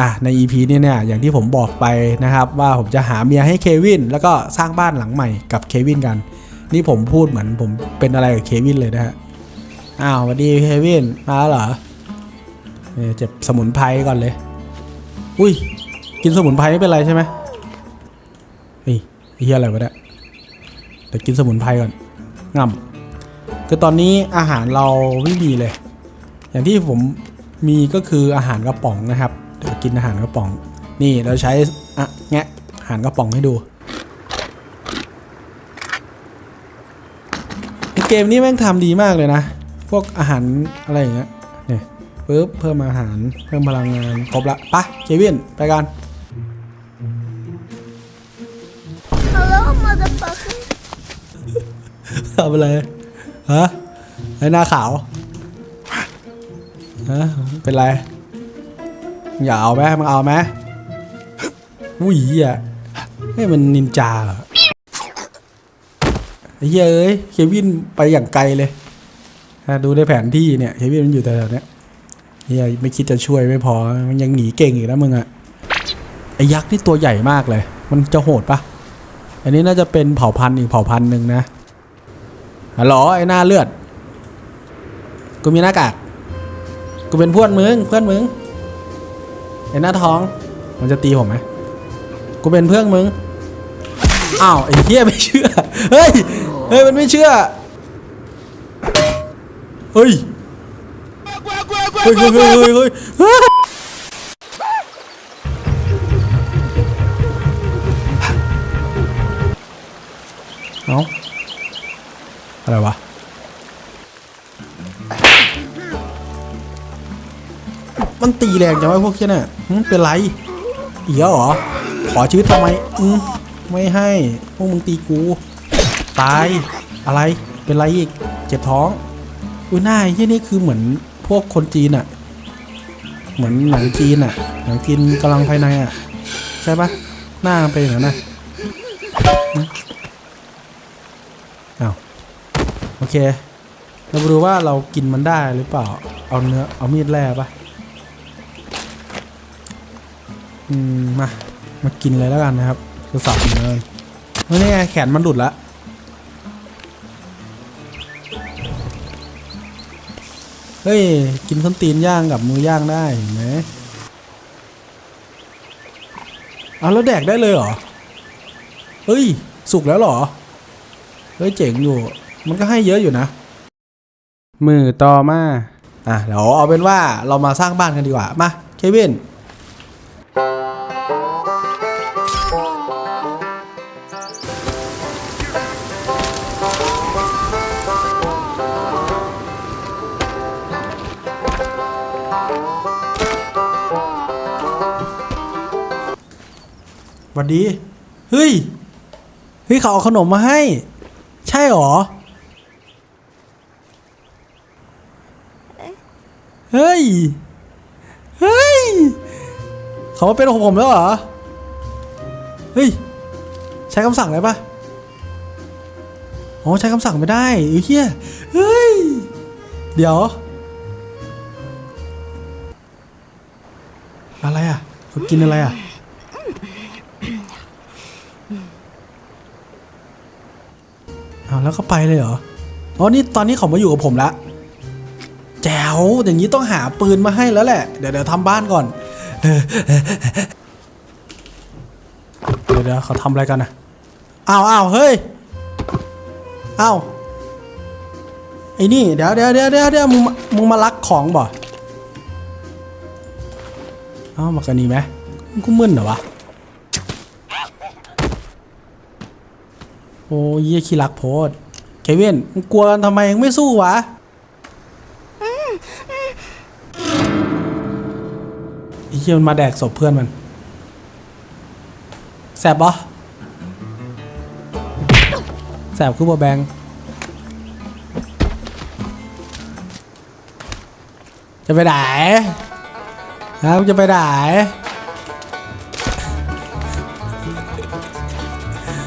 อะใน EP นี้เนี่ยอย่างที่ผมบอกไปนะครับว่าผมจะหาเมียให้เควินแล้วก็สร้างบ้านหลังใหม่กับเควินกัน นี่ผมพูดเหมือนผมเป็นอะไรกับเควินเลยนะฮะอ้าวสวัสดีเควินมาแล้วเหรอเนี่ยเจ็บสมุนไพรก่อนเลย อุ้ยกินสมุนไพรไม่เป็นไรใช่ไหมเฮ้ยไอ้เฮียอะไรวะเนี่ยเดี๋ยวกินสมุนไพรก่อนง่ำคือตอนนี้อาหารเราไม่มีเลย อย่างที่ผมมีก็คืออาหารกระป๋องนะครับ กินอาหารกระป๋อง นี่เราใช้อะแงะอาหารกระป๋องให้ดูเกมนี้แม่งทำดีมากเลยนะ พวกอาหารอะไรอย่างเงี้ยเนี่ยปึ๊บเพิ่มอาหารเพิ่มพลังงานครบละไปะเควินไปกัน Hello, motherfucker. ทำอะไรฮะไอ้หน้าขาวฮะเป็นไร อย่าเอาไหมมึงเอาไหมอุ้ยอะให้มันนินจาเหรอไอ้เยเอ้ยเควินไปอย่างไกลเลยดูในแผนที่เนี่ยเควินมันอยู่แต่แถวเนี้ยเฮียไม่คิดจะช่วยไม่พอ มันยังหนีเก่งอีกแล้วมึงอะไอ้ยักษ์นี่ตัวใหญ่มากเลย มันจะโหดปะอันนี้น่าจะเป็นเผ่าพันธุ์อีกเผ่าพันธุ์หนึ่งนะฮัลโหลไอ้หน้าเลือด กูมีหน้ากาก กูเป็นเพื่อนมึงเพื่อนมึง ไอ้หน้าท้อง มันจะตีผมไหมกูเป็นเพื่อนมึง อ้าวไอ้เหี้ยไม่เชื่อ เฮ้ย เฮ้ยมันไม่เชื่อ เฮ้ย เฮ้ยเฮ้ยเฮ้ยเฮ้ยเฮ้ยเฮ้ยเอ้าอะไรวะ มันตีแรงจังวะพวกเชี่ยน่ะเป็นไรเอีกแล้วเหรอ ขอชีวิตทำไมอืมไม่ให้ พวกมึงตีกู ตาย อะไร เป็นไรอีก เจ็บท้อง อุ้ยหน้าไอ้ที่นี่คือเหมือนพวกคนจีนอะเหมือนหนังจีนอะหนังจีนกำลังภายในอะใช่ปะหน้าเป็นอย่างนั้นนะอ้าวโอเค เรามาดูว่าเรากินมันได้หรือเปล่า เอาเนื้อ เอามีดแร่ปะ อืมมามากินเลยแล้วกันนะครับจะสับเนื้อเฮ้ยนี่ไงแขนมันหลุดละเฮ้ย กินส้นตีนย่างกับมือย่างได้เห็นไหมเอาแล้วแดกได้เลยเหรอ เฮ้ย สุกแล้วเหรอ เฮ้ย เจ๋งอยู่ มันก็ให้เยอะอยู่นะ มือต่อมา อะเดี๋ยวเอาเป็นว่าเรามาสร้างบ้านกันดีกว่า มา เควิน หวัสดี เฮ้ย เฮ้ยเขาเอาขนมมาให้ ใช่หรอ เฮ้ย เฮ้ย เขามาเป็นของผมแล้วเหรอ เฮ้ย ใช้คำสั่งอะไรปะอ๋อใช้คำสั่งไม่ได้เอ้ยเฮียเฮ้ย เดี๋ยว อะไรอะเขากินอะไรอะ เอา แล้วก็ไปเลยเหรออ๋อนี่ตอนนี้เขามาอยู่กับผมละแจ๋วอย่างนี้ต้องหาปืนมาให้แล้วแหละ เดี๋ยวเดี๋ยวทำบ้านก่อน เดี๋ยวเดี๋ยวเขาทำอะไรกันนะอ้าวอ้าวเฮ้ยอ้าวไอ้นี่เดี๋ยวเดี๋ยวเดี๋ยวเดี๋ยวเดี๋ยวมึงมึงมาลักของบ่เอ้ามากันนี่ไหมกูมึนเหรอวะโอ้ยเยี่ยขี้รักโพด เควินมึงกลัวกันทำไมยังไม่สู้วะไอ้เหี้ยมันมาแดกศพเพื่อนมัน แสบปะแสบคือบัวแบงจะไปไหนฮะจะไปไหน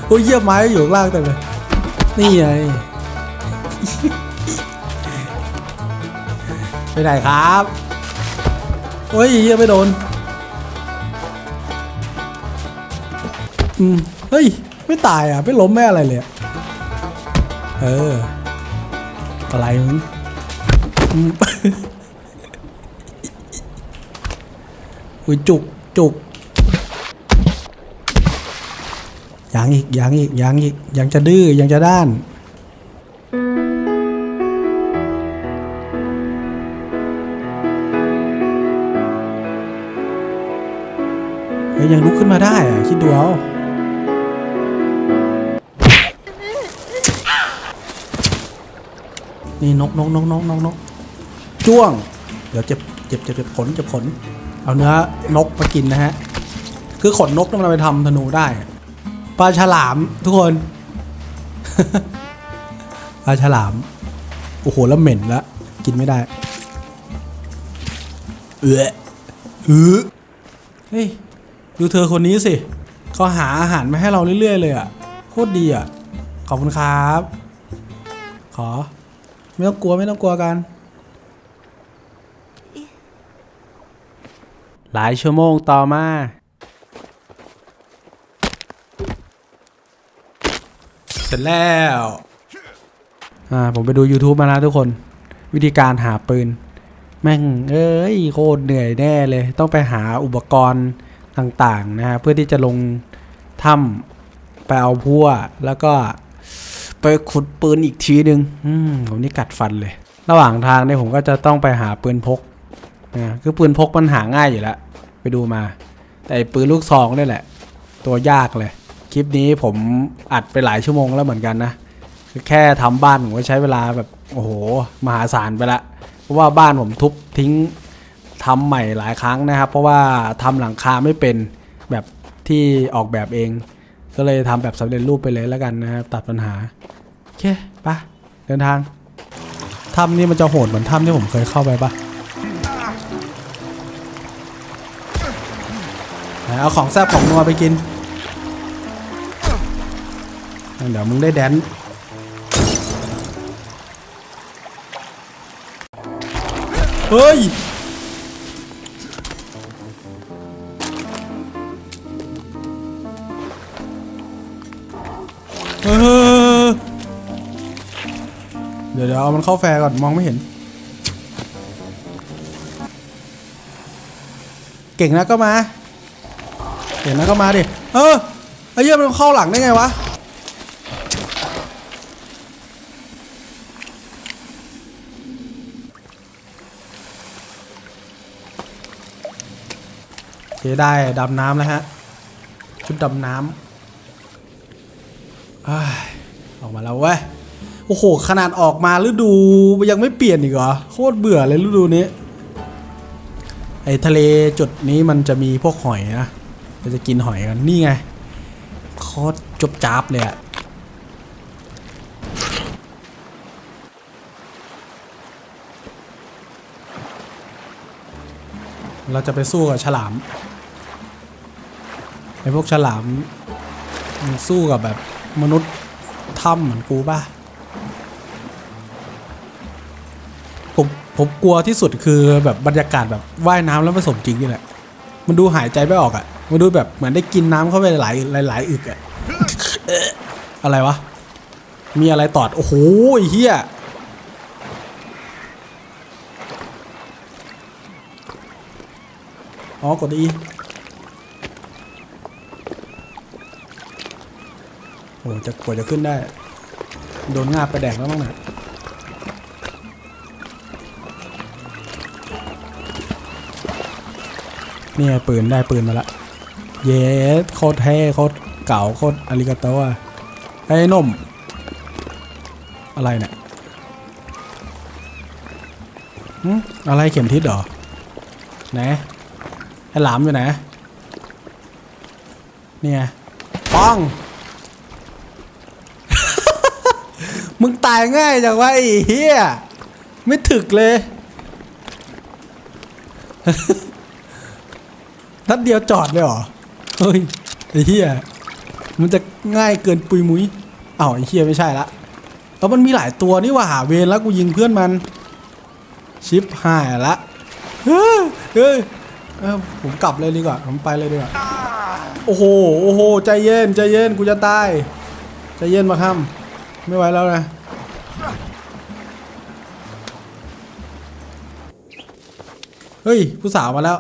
โอ้ยเยี่ยมไม้อยู่ล่างเต็มเลยนี่ไง ไปไหนครับเฮ้ยเฮียไม่โดน อืม เฮ้ย ไม่ตายอะ ไม่ล้มไม่อะไรเลยเออ อะไรมึงอุ้ยจุกจุกยังอีกยังอีกยังอีกยังจะดื้อยังจะด้าน ยังลุกขึ้นมาได้อะคิดดูเอานี่นกนกนกนกนกนกจ้วง เดี๋ยวเจ็บเจ็บเจ็บเจ็บขนเจ็บขน เอาเนื้อนกมากินนะฮะ คือขนนกต้องมันเอาไปทำธนูได้ ปลาฉลามทุกคน ปลาฉลาม โอ้โหแล้วเหม็นล้วกินไม่ได้ เออเออเฮ้ย ดูเธอคนนี้สิเขาหาอาหารมาให้เราเรื่อยๆเลยอะโคตรดีอะ ขอบคุณครับ ขอ ไม่ต้องกลัวไม่ต้องกลัวกัน หลายชั่วโมงต่อมา เสร็จแล้ว อ่า ผมไปดู YouTube มาแล้วทุกคน วิธีการหาปืน แม่ง เอ้ย โคตรเหนื่อยแน่เลย ต้องไปหาอุปกรณ์ ต่างๆนะฮะเพื่อที่จะลงถ้ำไปเอาพั่วแล้วก็ไปขุดปืนอีกทีหนึ่งอืมผมนี่กัดฟันเลย ระหว่างทางเนี่ยผมก็จะต้องไปหาปืนพกนะคือปืนพกมันหาง่ายอยู่แล้วไปดูมา แต่ปืนลูกซองนี่แหละ ตัวยากเลย คลิปนี้ผมอัดไปหลายชั่วโมงแล้วเหมือนกันนะคือแค่ทำบ้านผมก็ใช้เวลาแบบโอ้โหมหาศาลไปละเพราะว่าบ้านผมทุบทิ้ง ทำใหม่หลายครั้งนะครับ เพราะว่าทำหลังคาไม่เป็นแบบที่ออกแบบเอง ก็เลยทำแบบสำเร็จรูปไปเลยแล้วกันนะครับตัดปัญหาโอเคไปเดินทางถ้ำนี่มันจะโหดเหมือนถ้ำที่ผมเคยเข้าไปปะเอาของแซ่บของนัวไปกิน เดี๋ยวมึงได้แดนเฮ้ย เอามันเข้าแฟร์ก่อนมองไม่เห็น เก่งนะก็มา เก่งนะก็มาดิ เออไอ้เหี้ยมันเข้าหลังได้ไงวะเคได้ดำน้ำแล้วฮะ ชุดดำน้ำอออกมาแล้วเว้ย โอ้โห ขนาดออกมาฤดูยังไม่เปลี่ยนอีกเหรอ โคตรเบื่อเลยฤดูนี้ ไอทะเลจุดนี้มันจะมีพวกหอยนะเราจะกินหอยกันนี่ไงโคตรจบจับเลยอะเราจะไปสู้กับฉลามไอพวกฉลามมันสู้กับแบบมนุษย์ถ้ำเหมือนกูป่ะ ผมกลัวที่สุดคือแบบบรรยากาศแบบว่ายน้ำแล้วผสมจริงนี่แหละ มันดูหายใจไม่ออกอะ่ะ มันดูแบบเหมือนได้กินน้ำเข้าไปหลายหลายหลายอึกอะ่ะอะไรวะ มีอะไรตอด โอ้โหเฮียอ๋อกดอีโอ้จะกว่าจะขึ้นได้ โดนงาไปแดกแล้วมั้งน่ะ เนี่ยปืนได้ปืนมาละ เยสโคตรเท่โคตรเก่าโคตรอาริกาโตะไอ้นม อะไรเนี่ยอะไรเข็มทิศเหรอไหนไอ้หลามอยู่ไหนเนี่ยป้องมึงตายง่ายจังวะไอ้เฮียไม่ถึกเลย นัดเดียวจอดเลยเหรอ เฮ้ย ไอ้เฮียมันจะง่ายเกินปุยมุ้ยอ้าวไอ้เฮียไม่ใช่ละแล้วมันมีหลายตัวนี่ว่าหาเวรแล้วกูยิงเพื่อนมัน ชิปหายละ เฮ้ยเฮ้ยเอ้าผมกลับเลยดีกว่า ผมไปเลยดีกว่า โอ้โห โอ้โห ใจเย็น ใจเย็น กูจะตาย ใจเย็นมาค่ำไม่ไหวแล้วนะเฮ้ย ผู้สาวมาแล้ว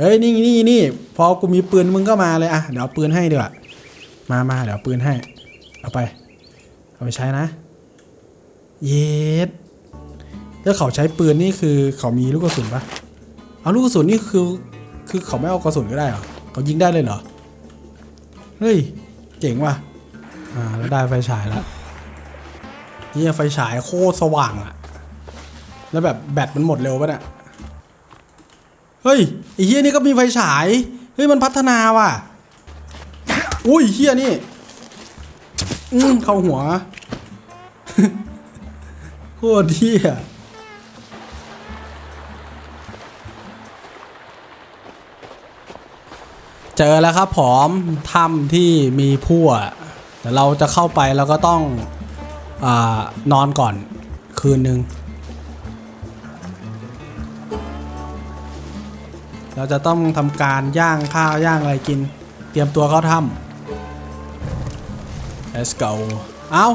เฮ้ยนี่นี่นี่พอกูมีปืนมึงก็มาเลยอะเดี๋ยวเอาปืนให้ดีกว่ามามาเดี๋ยวเอาปืนให้ เอาไป เอาไปใช้นะ เย็ดแล้วเขาใช้ปืนนี่คือเขามีลูกกระสุนปะเอาลูกกระสุนนี่คือคือเขาไม่เอากระสุนก็ได้เหรอเขายิงได้เลยเหรอเฮ้ยเจ๋งว่ะอ่าแล้วได้ไฟฉายแล้วนี่ไฟฉายโคตรสว่างอะแล้วแบบแบตมันหมดเร็วปะเนี่ย เฮ้ยไอ้เฮียนี่ก็มีไฟฉาย เฮ้ยมันพัฒนาว่ะ อุ้ยเฮียนี่อืมเข้าหัว โคตรเฮียเจอแล้วครับผอมถ้ำที่มีพั่วแต่เราจะเข้าไปแล้วก็ต้องอนอนก่อนคืนหนึ่ง เราจะต้องทำการย่างข้าวย่างอะไรกิน เตรียมตัวเข้าถ้ำ let's go เอ้า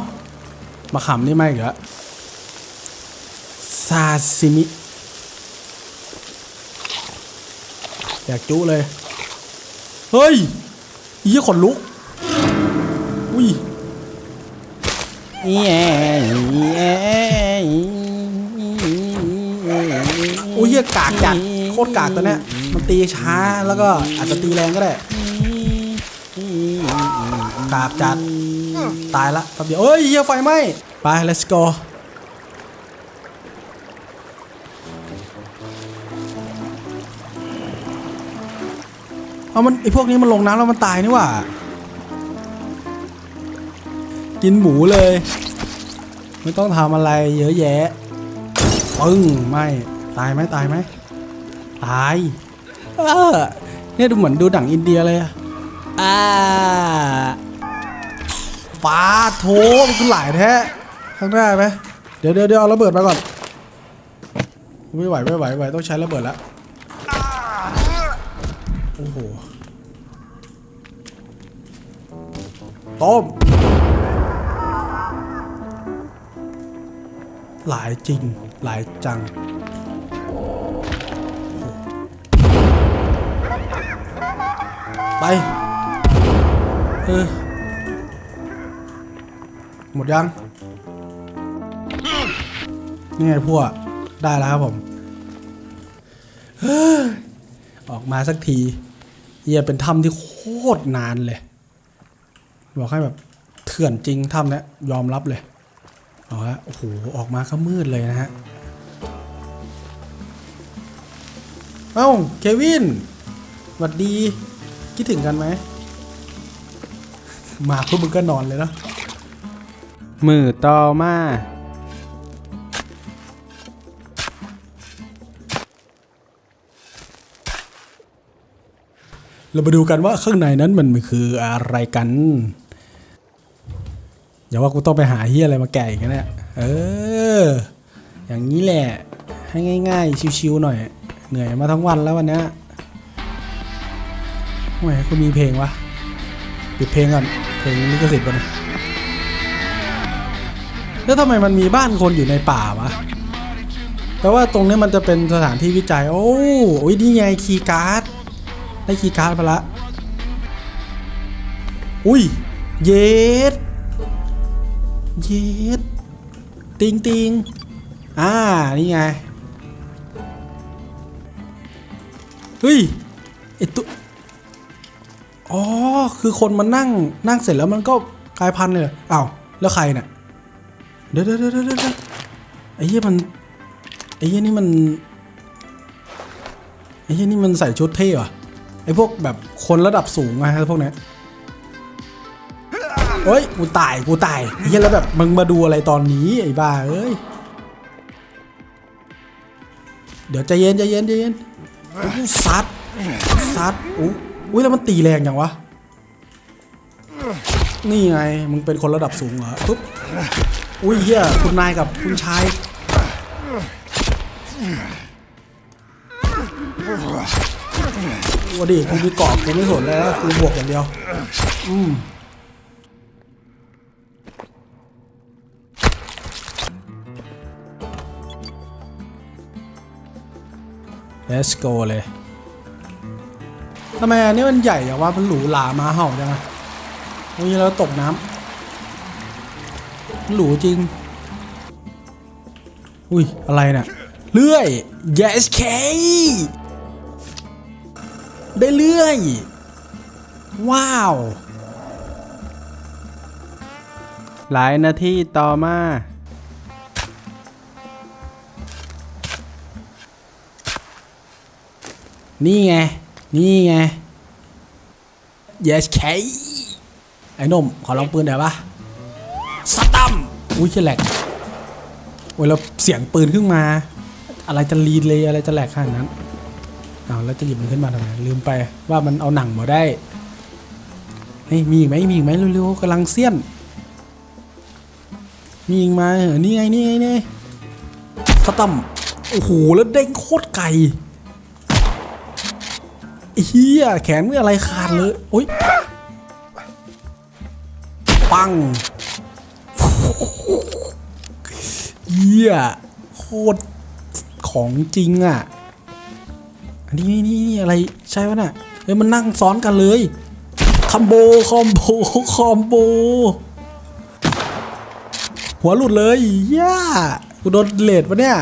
มาขำนี่ไม่เหรอซาซิมิ อยากจุเลย เฮ้ยยี่ขนลุก อุ้ยเอุ้ยเฮียกากจัดโคตรกากตัวเนี้ย มันตีช้าแล้วก็อาจจะตีแรงก็ได้กากจัด ตายละแป๊บเดียวเอ้ยเฮียไฟไหม้ไป let's go เอามันไอพวกนี้มันลงน้ำแล้วมันตายนี่หว่า กินหมูเลย ไม่ต้องทำอะไรเยอะแยะปึ้งไม่ ตายไหมตายไหมตาย เออเนี่ยดูเหมือนดูหนังอินเดียเลยอะอ่าปาโถมันคือหลายแท้ข้างหน้าไหมเดี๋ยวเดี๋ยวเดี๋ยวเอาระเบิดมาก่อน ไม่ไหวไม่ไหวไม่ไหวต้องใช้ระเบิดแล้วโอ้โหต้มหลายจริง หลายจัง ไปเออหมดยังนี่ไงพวกได้แล้วครับผมเฮ้ยออกมาสักทีเฮียเป็นถ้ำที่โคตรนานเลย บอกให้แบบเถื่อนจริงถ้ำนี้ยยอมรับเลยเอาละโอ้โหออกมาก็มืดเลยนะฮะเอ้าเควินสวัสดี คิดถึงกันไหม มาพวกมึงก็นอนเลยเนาะมือต่อมาเรามาดูกันว่าข้างในนั้นมันคืออะไรกัน อย่าว่ากูต้องไปหาเฮียอะไรมาแก่อีกนะเนี่ยเออ อย่างนี้แหละ ให้ง่าย ๆ ชิวๆหน่อย เหนื่อยมาทั้งวันแล้ววันเนี้ ยทำไมคุณมีเพลงวะปิดเพลงก่อนเพลงลิขสิทธิ์ปะเนี่ยแล้วทำไมมันมีบ้านคนอยู่ในป่าวะแปลว่าตรงนี้มันจะเป็นสถานที่วิจัย โอ้โอ้ยนี่ไงคีย์การ์ดได้คีย์การ์ดมาละอุ้ย เย็ดเย็ดติงติงอ่า นี่ไง เฮ้ย คือคนมันนั่งนั่งเสร็จแล้วมันก็กลายพันธุ์เลยเอ้าวแล้วใครเนี่ยเดี๋ยวเดี๋ยวเดี๋ยวเดี๋ยวเดี๋ยวไอ้เหี้ยมันไอ้เหี้ยนี่มันไอ้เหี้ยนี่มันใส่ชุดเท่ว่ะไอ้พวกแบบคนระดับสูงอะฮะพวกเนี้ยเฮ้ยกูตายกูตายไอ้เหี้ยแล้วแบบมึงมาดูอะไรตอนนี้ไอ้บ้าเอ้ยเดี๋ยวใจเย็นใจเย็นใจเย็นซัดซัดอู้อุ้ยแล้วมันตีแรงอย่างวะ นี่ไง มึงเป็นคนระดับสูงเหรอปุ๊บอุ้ยเหี้ยคุณนายกับคุณชายว่าดิกูมีเกาะกูไม่สนแล้วกูบวกอย่างเดียว อืม let's go เลยทำไมอันนี้มันใหญ่อะว่ามันหรูหรามาเห่าจังอะ วันนี้เราตกน้ำหรูจริง อุ้ย อะไรเนี่ยเลื่อย yes k ได้เลื่อย ว้าว หลายนาทีต่อมานี่ไง นี่ไง yes k ไอ้นมขอลองปืนหน่อยปะสตัมอุ้ยเฉลกโอ้ยแล้วเสียงปืนขึ้นมา อะไรจะรีดเลยอะไรจะแหลกขนาดนั้นอาวแล้วจะหยิบมันขึ้นมาทำไมลืมไปว่ามันเอาหนังมาได้เฮ้ยมีอีกไหมมีอีกไหมเร็วๆกำลังเสี้ยน มีอีกไหมเออนี่ไงนี่ไงนี่สตัมโอ้โหแล้วเด้งโคตรไกลเฮียแขนมืออะไรขาดเลยโอ้ย ปังเฮียโคตรของจริงอะ อันนี้นี่นี่อะไรใช่ปะน่ะเฮ้ยมันนั่งซ้อนกันเลยคอมโบคอมโบคอมโบ หัวหลุดเลยย่ากูโดนเลดปะเนี่ย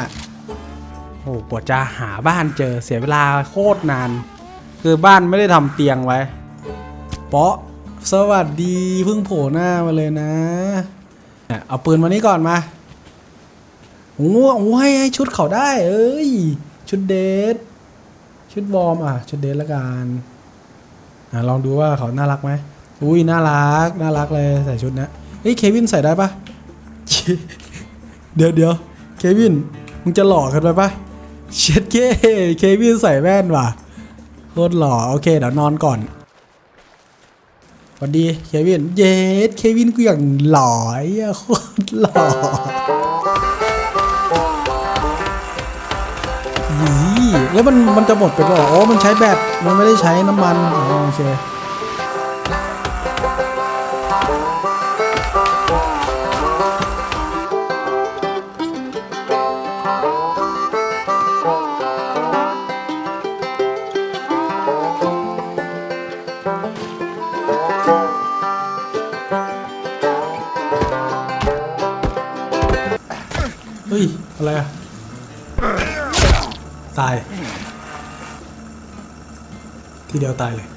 โอ้กว่าจะหาบ้านเจอเสียเวลาโคตรนาน คือบ้านไม่ได้ทำเตียงไว้ เปาะ สวัสดีเพิ่งโผล่หน้ามาเลยนะ เอาปืนมานี้ก่อนมาโอ้โหให้ให้ชุดเขาได้ เอ้ย ชุดเดทชุดวอร์มอะ ชุดเดทละกันอะลองดูว่าเขาน่ารักไหมอุ้ยน่ารักน่ารักเลยใส่ชุดนะเฮ้ยเควินใส่ได้ปะเดี๋ยวเดี๋ยวเควินมึงจะหล่อกันไปปะเช็ดเก้เควินใส่แว่นว่ะโคตรหล่อโอเคเดี๋ยวนอนก่อน วัสดีเควิน เยสเควินกูอย่างหล่ออะโคตรหล่ออีแล้วมันมันจะหมดไปป่ะอ๋อ มันใช้แบต มันไม่ได้ใช้น้ำมัน โอเค ทีเดียวตายเลย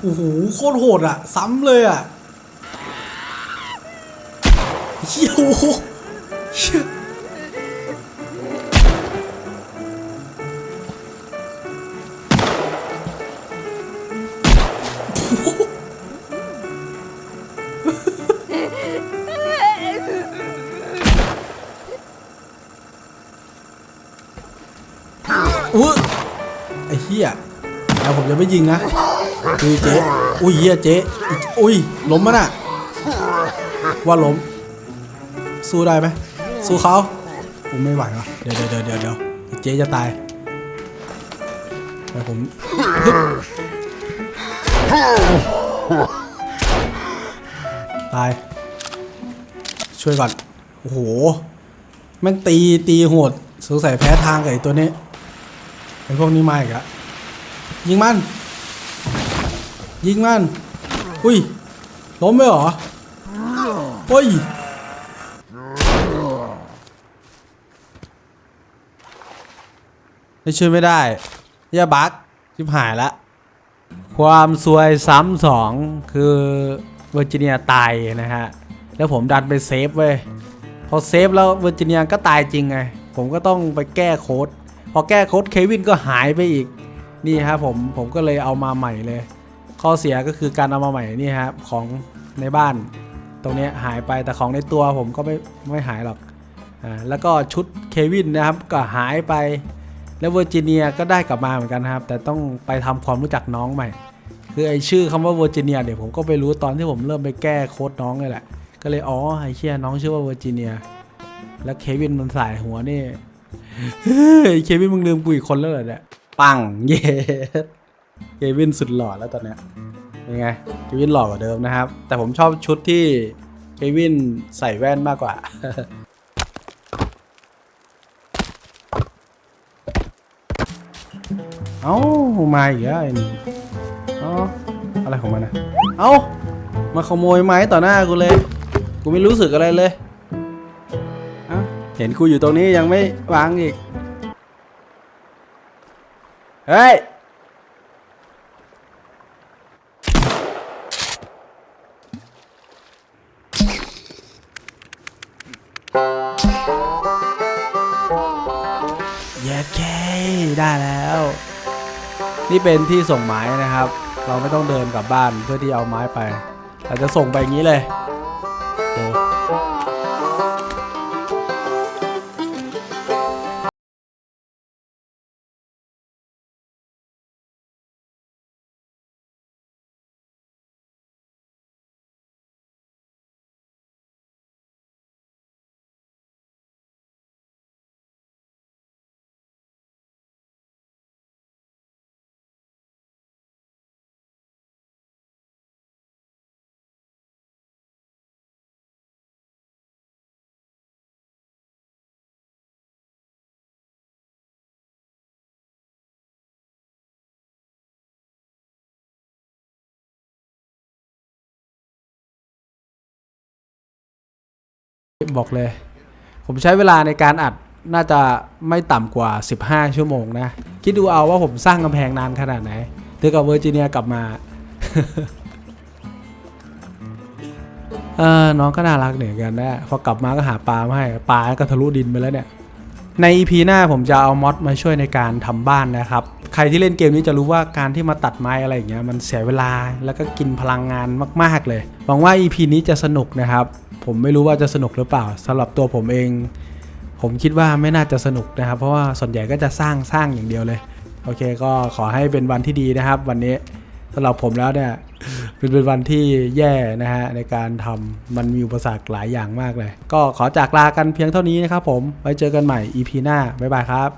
โอ้โหโคตรโหดอะซ้ำเลยอะเฮียโอ้โหเชี่ยอุ้ ยแล้วผมจะไม่ยิงนะอุ้ยเจ๊อุ้ยเฮียเจ๊อุ้ยล้มมันอะว่าล้ม สู้ได้ไหมสู้เขาผมไม่ไหววะเดี๋ยวเดี๋ยวเดี๋ยวเดี๋ยวเจ๊จะตายแต่ผมฮึบตาย ช่วยก่อน โอ้โหแม่งตีตีโหดสงสัยแพ้ทางกับไอ้ตัวนี้ไอ้พวกนี้มาอีกอะ ยิงมัน ยิงมัน อุ้ย ล้มไปเหรอเฮ้ยไม่ช่วยไม่ได้ย่าบักชิบหายละ ความซวยซ้ำสองคือเวอร์จิเนียตายนะฮะ แล้วผมดันไปเซฟเว้ย พอเซฟแล้วเวอร์จิเนียก็ตายจริงไง ผมก็ต้องไปแก้โค้ด พอแก้โค้ดเควินก็หายไปอีก นี่ฮะผมผมก็เลยเอามาใหม่เลย ข้อเสียก็คือการเอามาใหม่นี่ฮะของในบ้าน ตรงนี้หายไปแต่ของในตัวผมก็ไม่ไม่หายหรอกอ่าแล้วก็ชุดเควินนะครับก็หายไปแล้วเวอร์จิเนียก็ได้กลับมาเหมือนกันครับ แต่ต้องไปทำความรู้จักน้องใหม่ คือไอชื่อคำว่าเวอร์จิเนียเดี๋ยวผมก็ไปรู้ตอนที่ผมเริ่มไปแก้โค้ดน้องเลยแหละ ก็เลยอ๋อไอเชี่ยน้องชื่อว่าเวอร์จิเนียแล้วเควินมันสายหัวนี่เฮ้ยเควินมึงลืมกูอีกคนแล้วเหรอเนี่ย ปัง เย้เควินสุดหล่อแล้วตอนเนี้ยเป็นไงเควินหล่อกว่าเดิมนะครับ แต่ผมชอบชุดที่เควินใส่แว่นมากกว่า เอ้ามาอีกแล้วไอ้นี่เอ้าอะไรของมันนะเอ้ามาขโมยไม้ต่อหน้ากูเลย กูไม่รู้สึกอะไรเลยเอ้าเห็นกูอยู่ตรงนี้ยังไม่วางอีก เฮ้ย เย้เค ได้แล้ว นี่เป็นที่ส่งไม้นะครับ เราไม่ต้องเดินกลับบ้านเพื่อที่เอาไม้ไป เราจะส่งไปอย่างนี้เลย บอกเลย ผมใช้เวลาในการอัดน่าจะไม่ต่ำกว่า 15 ชั่วโมงนะ คิดดูเอาว่าผมสร้างกำแพงนานขนาดไหนเธอกับเวอร์จิเนียกลับมา เออน้องก็น่ารักเหมือกันนะพอกลับมาก็หาปลามาให้ปลาก็ทะลุดินไปแล้วเนี่ย ใน EP หน้าผมจะเอามอดมาช่วยในการทำบ้านนะครับ ใครที่เล่นเกมนี้จะรู้ว่าการที่มาตัดไม้อะไรอย่างเงี้ยมันเสียเวลาแล้วก็กินพลังงานมาก ๆ เลย หวังว่า EP นี้จะสนุกนะครับ ผมไม่รู้ว่าจะสนุกหรือเปล่าสำหรับตัวผมเอง ผมคิดว่าไม่น่าจะสนุกนะครับ เพราะว่าส่วนใหญ่ก็จะสร้างสร้างอย่างเดียวเลย โอเค ก็ขอให้เป็นวันที่ดีนะครับ วันนี้สำหรับผมแล้วเนี่ยเป็นเป็นวันที่แย่นะฮะในการทำมันมีอุปสรรคหลายอย่างมากเลย ก็ขอจากลากันเพียงเท่านี้นะครับผมไว้เจอกันใหม่ EP หน้าบ๊ายบายครับ